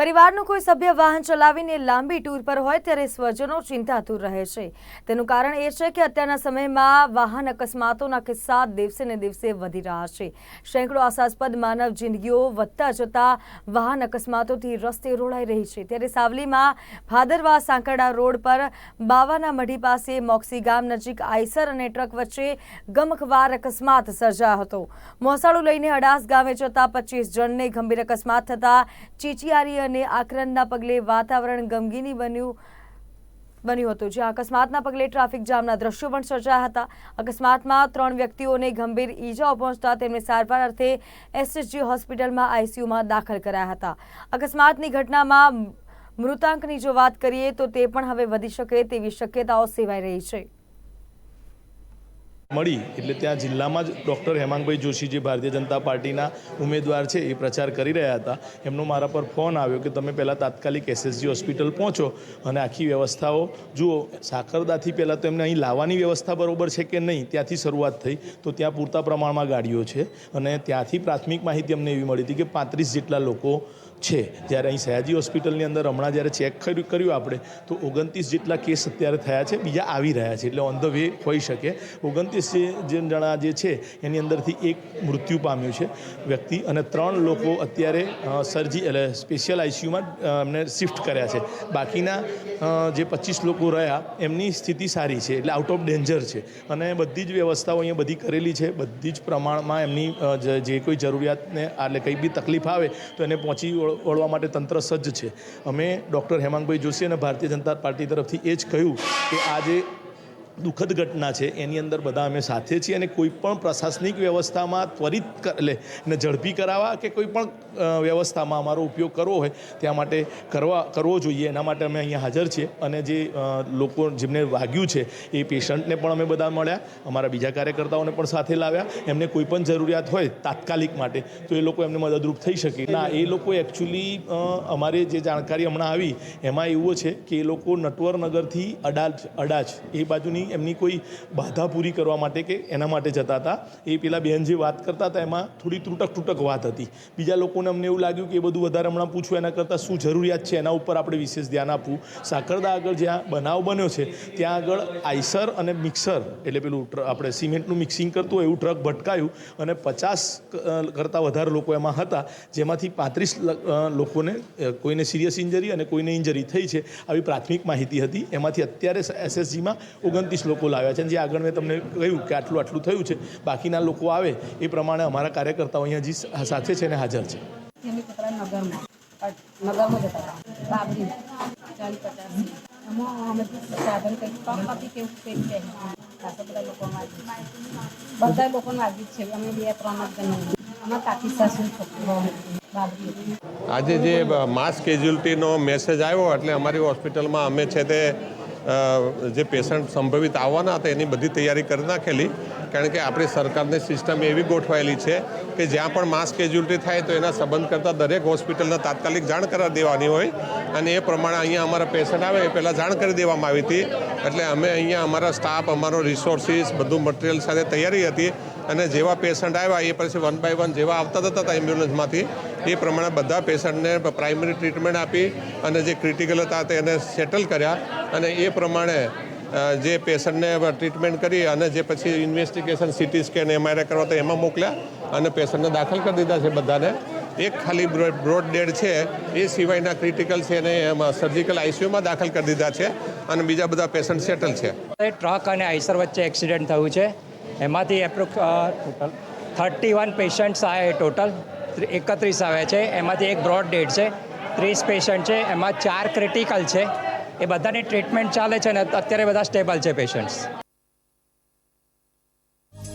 પરિવારનું કોઈ સભ્ય વાહન ચલાવીને લાંબી ટૂર પર હોય ત્યારે સ્વજનો ચિંતાતુર રહે છે. તેનું કારણ એ છે કે અત્યારના સમયમાં વાહન અકસ્માતોના કિસ્સા દિવસે ને દિવસે વધી રહ્યા છે. સેંકડો આશાસ્પદ માનવ જિંદગીઓ વધતા જતા વાહન અકસ્માતોથી રસ્તે રોડાઈ રહી છે. ત્યારે સાવલીમાં ભાદરવા સાંકરડા રોડ પર બાવાના મઢી પાસે મોક્સી ગામ નજીક આઈસર અને ટ્રક વચ્ચે ગમખવાર અકસ્માત સર્જાયો હતો. મોસાળું લઈને અડાસ ગામે જતા પચીસ જણને ગંભીર અકસ્માત થતા ચીચિયારી અને આક્રંદના પગલે વાતાવરણ ગમગીની બન્યું બન્યું હતું, જ્યાં અકસ્માતના પગલે ટ્રાફિક જામના દ્રશ્યો પણ સર્જાયા હતા. અકસ્માતમાં ત્રણ વ્યક્તિઓને ગંભીર ઈજાઓ પહોંચતા તેમને સારવાર અર્થે એસએસજી હોસ્પિટલમાં આઈસીયુમાં દાખલ કરાયા હતા. અકસ્માતની ઘટનામાં મૃતાંકની જો વાત કરીએ તો તે પણ હવે વધી શકે તેવી શક્યતાઓ સેવાઈ રહી છે. મળી એટલે ત્યાં જિલ્લામાં જ ડૉક્ટર હેમાંગભાઈ જોશી જે ભારતીય જનતા પાર્ટીના ઉમેદવાર છે એ પ્રચાર કરી રહ્યા હતા. એમનો મારા પર ફોન આવ્યો કે તમે પહેલાં તાત્કાલિક એસએસજી હોસ્પિટલ પહોંચો અને આખી વ્યવસ્થાઓ જુઓ. સાકરદાથી પહેલાં તો એમને અહીં લાવવાની વ્યવસ્થા બરોબર છે કે નહીં ત્યાંથી શરૂઆત થઈ. તો ત્યાં પૂરતા પ્રમાણમાં ગાડીઓ છે અને ત્યાંથી પ્રાથમિક માહિતી અમને એવી મળી હતી કે પાંત્રીસ જેટલા લોકો છે. જ્યારે અહીં સયાજી હોસ્પિટલની અંદર હમણાં જ્યારે ચેક કર્યું આપણે, તો ઓગણત્રીસ જેટલા કેસ અત્યારે થયા છે, બીજા આવી રહ્યા છે. એટલે ઓન ધ વે હોઈ શકે. ઓગણત્રીસ જે જણા જે છે, એની અંદરથી એક મૃત્યુ પામ્યું છે વ્યક્તિ અને ત્રણ લોકો અત્યારે સર્જી એટલે સ્પેશિયલ આઈસીયુમાં એમને શિફ્ટ કર્યા છે. બાકીના જે પચીસ લોકો રહ્યા, એમની સ્થિતિ સારી છે, એટલે આઉટ ઓફ ડેન્જર છે. અને બધી જ વ્યવસ્થાઓ અહીંયા બધી કરેલી છે. બધી જ પ્રમાણમાં એમની જે કોઈ જરૂરિયાતને, એટલે કંઈ બી તકલીફ આવે, તો એને પહોંચી વળવા માટે તંત્ર સજ્જ છે. અમે ડૉક્ટર હેમાંગભાઈ જોશી અને ભારતીય જનતા પાર્ટી તરફથી એ જ કહ્યું કે આ જે દુઃખદ ઘટના છે, એની અંદર બધા અમે સાથે છીએ અને કોઈ પણ પ્રશાસનિક વ્યવસ્થામાં ત્વરિત એટલે ને ઝડપી કરાવવા કે કોઈ પણ વ્યવસ્થામાં અમારો ઉપયોગ કરવો હોય, ત્યાં માટે કરવા, કરવો જોઈએ. એના માટે અમે અહીંયા હાજર છીએ અને જે લોકો જેમને વાગ્યું છે, એ પેશન્ટને પણ અમે બધા મળ્યા. અમારા બીજા કાર્યકર્તાઓને પણ સાથે લાવ્યા. એમને કોઈ પણ જરૂરિયાત હોય તાત્કાલિક માટે, તો એ લોકો એમને મદદરૂપ થઈ શકે. ના, એ લોકો એકચ્યુઅલી અમારે જે જાણકારી હમણાં આવી, એમાં એવું છે કે એ લોકો નટવરનગરથી અડાજ અડાજ, એ બાજુની એમની કોઈ બાધા પૂરી કરવા માટે કે એના માટે જતા હતા. એ પેલા બેન જે વાત કરતા હતા, એમાં થોડી તૂટક તૂટક વાત હતી. બીજા લોકોને અમને એવું લાગ્યું કે એ બધું વધારે હમણાં પૂછવું એના કરતાં શું જરૂરિયાત છે, એના ઉપર આપણે વિશેષ ધ્યાન આપવું. સાકરદા આગળ જ્યાં બનાવ બન્યો છે, ત્યાં આગળ આઈસર અને મિક્સર, એટલે પેલું આપણે સિમેન્ટનું મિક્સિંગ કરતું હોય એવું ટ્રક ભટકાયું અને પચાસ કરતાં વધારે લોકો એમાં હતા, જેમાંથી પાંત્રીસ લોકોને કોઈને સિરિયસ ઇન્જરી અને કોઈને ઇન્જરી થઈ છે, આવી પ્રાથમિક માહિતી હતી. એમાંથી અત્યારે એસએસજીમાં ઓગણત્રીસ લોકો લાવ્યા છે. અને જે આગળ મેં તમને કહ્યું કે આટલું આટલું થયું છે બાકીના લોકો આવે એ પ્રમાણે અમારા કાર્યકર્તાઓ અહીંયા જે સાથે છે અને હાજર છે. નગરમાં નગરમાં જતા બાબરી ચાલીસ પચાસ. અમે સાધન કંઈક કમ હતી કેવું કંઈક છે ખાસા બધા લોકો બધા લોકોને વાગ્યું છે. અમે બે ત્રણ જ જણ. અમારા કાકી સાસુ આજે જે માસ કેઝ્યુલિટીનો મેસેજ આવ્યો એટલે અમારી હોસ્પિટલમાં અમે છે તે જે પેશન્ટ સંભવિત આવવાના હતા, એની બધી તૈયારી કરી નાખેલી. કારણ કે આપણી સરકારની સિસ્ટમ એવી ગોઠવાયેલી છે કે જ્યાં પણ માસ કેઝ્યુલિટી થાય તો એના સંબંધ કરતાં દરેક હોસ્પિટલને તાત્કાલિક જાણ કરાવી દેવાની હોય. અને એ પ્રમાણે અહીંયા અમારા પેશન્ટ આવે, એ પહેલાં જાણ કરી દેવામાં આવી હતી. એટલે અમે અહીંયા અમારા સ્ટાફ, અમારો રિસોર્સિસ, બધું મટીરિયલ સાથે તૈયારી હતી. અને જેવા પેશન્ટ આવ્યા, એ પછી વન બાય વન જેવા આવતા હતા એમ્બ્યુલન્સમાંથી એ પ્રમાણે બધા પેશન્ટને પ્રાઇમરી ટ્રીટમેન્ટ આપી અને જે ક્રિટિકલ હતા તેને સેટલ કર્યા. અને એ પ્રમાણે જે પેશન્ટને ટ્રીટમેન્ટ કરી અને જે પછી ઇન્વેસ્ટિગેશન સિટી સ્કેન એમઆરઆઈ કરવા તો એમાં મોકલ્યા અને પેશન્ટને દાખલ કરી દીધા છે બધાને. એક ખાલી બ્રોડ ડેડ છે, એ સિવાયના ક્રિટિકલ છે એને એમાં સર્જિકલ આઈસીયુમાં દાખલ કરી દીધા છે અને બીજા બધા પેશન્ટ સેટલ છે. ટ્રક અને આઈસર વચ્ચે એક્સિડન્ટ થયું છે. એમાંથી approx total thirty one patients આવે ટોટલ એકત્રીસ આવે છે. એમાંથી એક બ્રોડ ડેડ છે, ત્રીસ પેશન્ટ છે, એમાં ચાર ક્રિટિકલ છે. એ બધાની ટ્રીટમેન્ટ ચાલે છે ને અત્યારે બધા સ્ટેબલ છે પેશન્ટ્સ